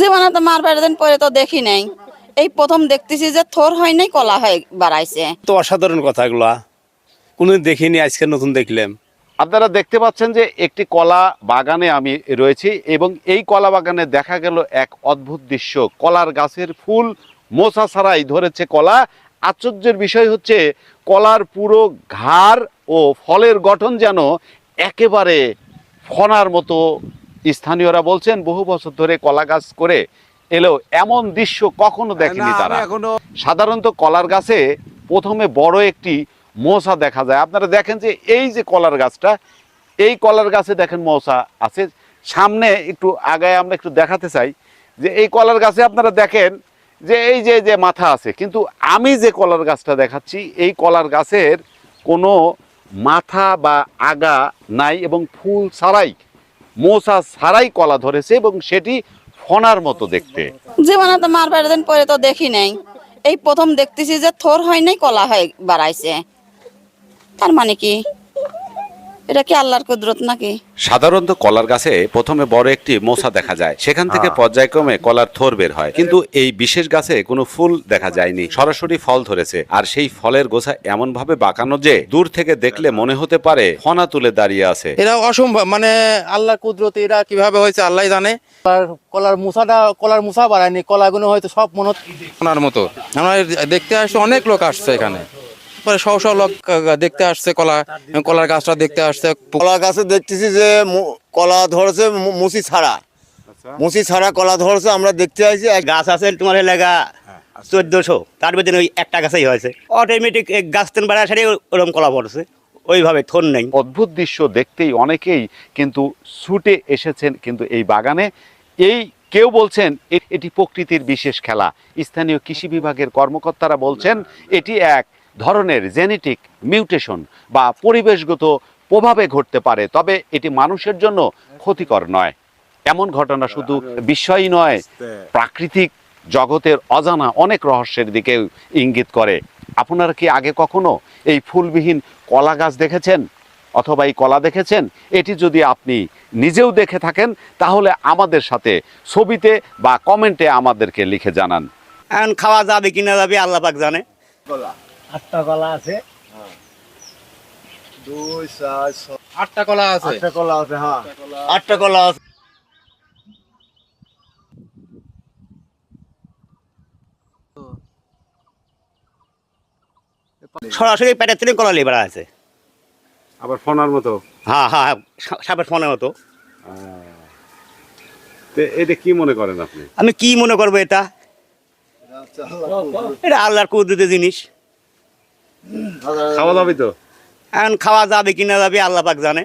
জীবনে তো মার বেড়ে দিন পরে তো দেখি নাই। এই প্রথম দেখতেছি যে থোর হয় নাই কলা হয়ে বাড়াইছে। তো অসাধারণ কথাগুলা কোনোদিন দেখিনি আজকে নতুন দেখলাম। আপনারা দেখতে পাচ্ছেন যে একটি কলা বাগানে আমি রয়েছি এবং এই কলা বাগানে দেখা গেল এক অদ্ভুত দৃশ্য। কলার গাছের ফুল মোছা ছাড়াই ধরেছে কলা। আশ্চর্যের বিষয় হচ্ছে কলার পুরো ঘাড় ও ফলের গঠন যেন একেবারে ফনার মতো স্থানীয়রা বলছেন বহু বছর ধরে কলা গাছ করে এলেও এমন দৃশ্য কখনো দেখেনি তারা। সাধারণত কলার গাছে প্রথমে বড় একটি মশা দেখা যায়। আপনারা দেখেন যে এই যে কলার গাছটা এই কলার গাছে দেখেন মশা আছে। সামনে একটু আগায় আমরা একটু দেখাতে চাই যে এই কলার গাছে আপনারা দেখেন যে এই যে যে মাথা আছে। কিন্তু আমি যে কলার গাছটা দেখাচ্ছি এই কলার গাছের কোনো মাথা বা আগা নাই এবং ফুল ছাড়াই মশা ছাড়াই কলা ধরেছে এবং সেটি ফনার মতো দেখতে। জীবনে তো মারবার দিন পরে তো দেখি নাই। এই প্রথম দেখতেছি যে থোর হয় নাই, কলা হয় বাড়াইছে। তার মানে কি? এটা কি আল্লাহর কুদরত নাকি? সাধারণত কলার গাছে প্রথমে বড় একটি মোসা দেখা যায়। সেখান থেকে পর্যায়ক্রমে কলার থোর বের হয়। কিন্তু এই বিশেষ গাছে কোনো ফুল দেখা যায়নি। সরাসরি ফল ধরেছে। আর সেই ফলের গোছা এমন ভাবে বাঁকানো যে দূর থেকে দেখলে মনে হতে পারে ফনা তুলে দাঁড়িয়ে আছে। এরা অসম্ভব। মানে আল্লাহর কুদরতে এরা কীভাবে হয়েছে আল্লাহ জানে। আর কলার মুসাটা কলার মুসা বাড়ায়নি। কলাগুলো হয়তো সব মনে ওনার মতো। আমরা দেখতে আসছে অনেক লোক আসছে এখানে। পরে সব সব লোক দেখতে আসছে কলা কলার গাছটা দেখতে আসছে। কলা গাছে দেখতেছি যে কলা ধরেছে মুসি ছাড়া। মুসি ছাড়া কলা ধরেছে আমরা দেখতে এক গাছ আছে তোমার এলাকা চোদ্দশো। তার ভিতরে ওই একটা গাছেই হয়েছে। অটোমেটিক গাছ তেন বাড়া সারি ওরকম কলা পড়ছে। ওইভাবে থন নেই। অদ্ভুত দৃশ্য দেখতেই অনেকেই কিন্তু ছুটে এসেছেন কিন্তু এই বাগানে। এই কেউ বলছেন এ- এটি প্রকৃতির বিশেষ খেলা। স্থানীয় কৃষি বিভাগের কর্মকর্তারা বলছেন এটি এক ধরনের জেনেটিক মিউটেশন বা পরিবেশগত প্রভাবে ঘটতে পারে, তবে এটি মানুষের জন্য ক্ষতিকর নয়। এমন ঘটনা শুধু বিস্ময়ই নয়, প্রাকৃতিক জগতের অজানা অনেক রহস্যের দিকে ইঙ্গিত করে। আপনারা কি আগে কখনো এই ফুলবিহীন কলা গাছ দেখেছেন অথবা এই কলা দেখেছেন? এটি যদি আপনি নিজেও দেখে থাকেন, তাহলে আমাদের সাথে ছবিতে বা কমেন্টে আমাদেরকে লিখে জানান। এখন খাওয়া যাবে কিনা যাবে আল্লাহ পাক জানে। আটটা কলা আছে। দুই চার আটটা কলা আছে? আটটা কলা আছে হ্যাঁ। আটটা কলা আছে। সরাসরি পেটের থেকে কলা লিয়ে বেড়া আছে। আবার ফোনার মতো? হ্যাঁ হ্যাঁ হ্যাঁ, সাপের ফোনের মতো। এটা কি মনে করেন আপনি? আমি কি মনে করব এটা? এটা আল্লাহর কুদরতি জিনিস। খাওয়া যাবে তো? এখন খাওয়া যাবে কিনা যাবে আল্লাহ পাক জানে।